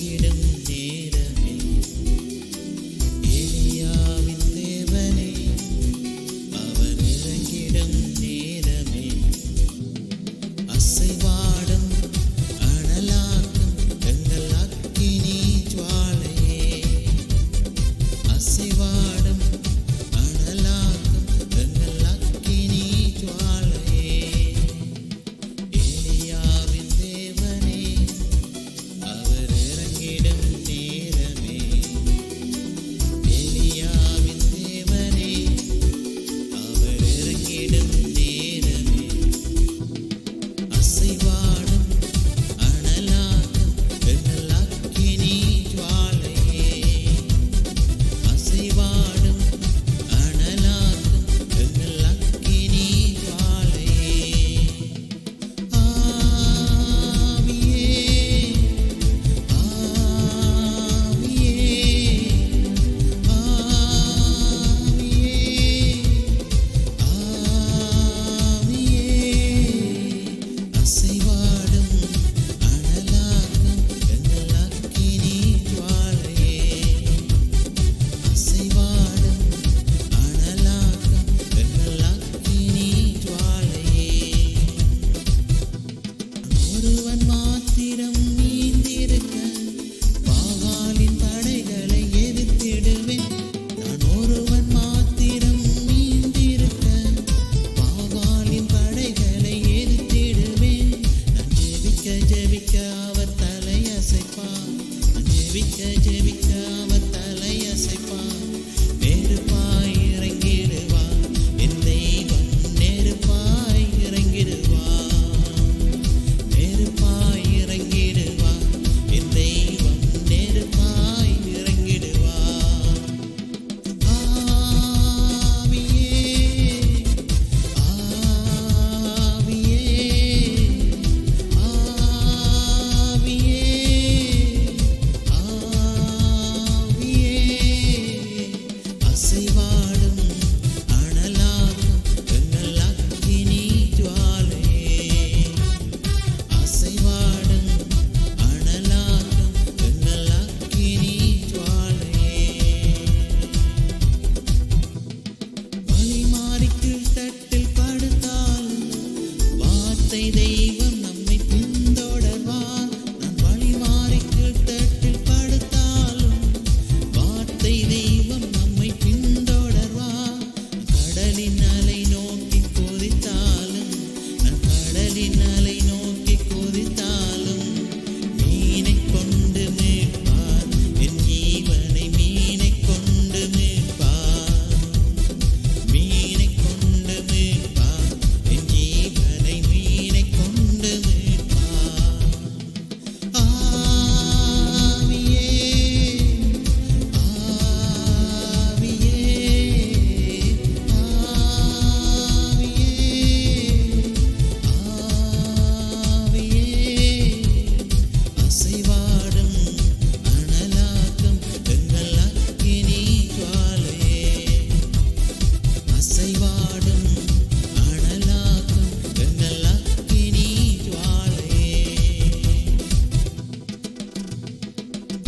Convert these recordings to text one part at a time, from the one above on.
you know.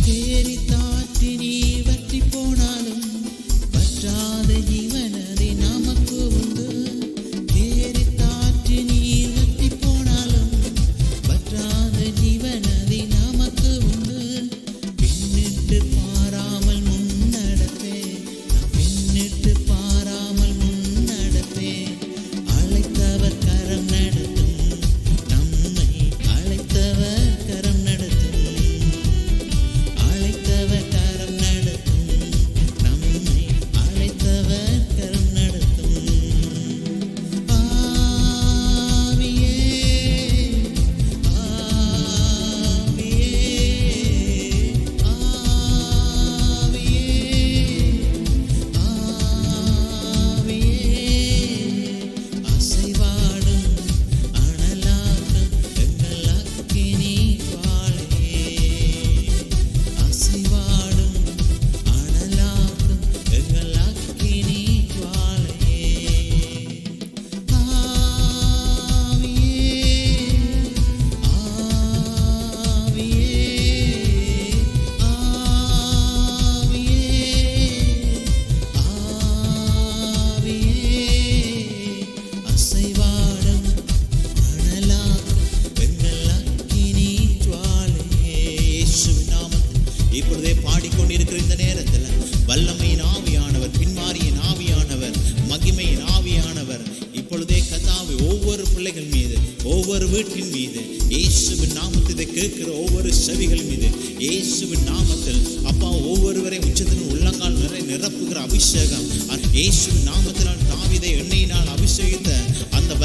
teri thought teri பிள்ளைகள் மீது ஒவ்வொரு வீட்டின் மீது இயேசுவின் நாமத்தில் இதை கேட்கிற ஒவ்வொரு செவிகள் மீது இயேசுவின் நாமத்தில் அப்பா ஒவ்வொருவரை உச்சத்தின் உள்ளங்கால் நிறை நிரப்புகிற அபிஷேகம் இயேசுவின் நாமத்தினால் தாவிதை எண்ணெயினால் அபிஷேகித்த அந்த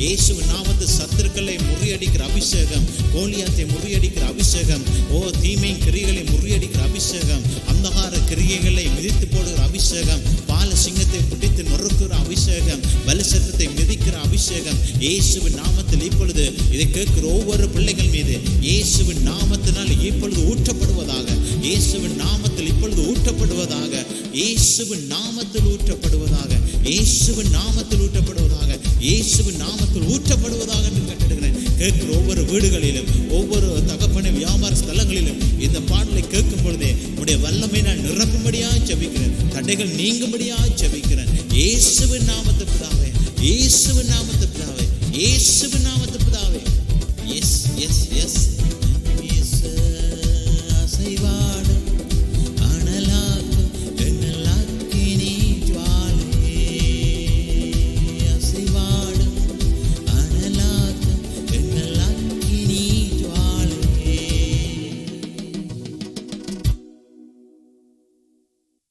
இயேசுவின் நாமத்து சத்துருக்களை முறியடிக்கிற அபிஷேகம் கோலியாத்தை முறியடிக்கிற அபிஷேகம் ஓ தீமை கிரிகளை முறியடிக்கிற அபிஷேகம் அந்தகார கிரியைகளை மிதித்து போடுகிற அபிஷேகம் பால சிங்கத்தை பிடித்து நொறுக்குற அபிஷேகம் பலிசத்தத்தை மிதிக்கிற அபிஷேகம் இயேசுவின் நாமத்தில் இப்பொழுது இதை கேட்கிற ஒவ்வொரு பிள்ளைகள் மீது இயேசுவின் நாமத்தினால் இப்பொழுது ஊற்றப்படுவதாக இயேசுவின் நாமத்தில் இப்பொழுது ஊற்றப்படுவதாக இயேசுவின் நாமத்தில் ஊற்றப்படுவதாக இயேசுவின் நாமத்தில் ஊற்றப்படுவதாக இயேசுவின் நாமத்தில் ஊற்றப்படுவதாக என்று கட்டிடுகிறேன் கேட்கிற ஒவ்வொரு வீடுகளிலும் ஒவ்வொரு தகப்பன வியாபார ஸ்தலங்களிலும் இந்த பாடலை கேட்கும் பொழுதே உடைய வல்லமை நான் நிரப்பும்படியா ஜபிக்கிறேன். தடைகள் நீங்கும்படியா ஜபிக்கிறேன். இயேசுவின் நாமத்தை பிதாவே இயேசுவின் நாமத்தை பிதாவே இயேசுவின் நாமத்தை பிதாவே. S S S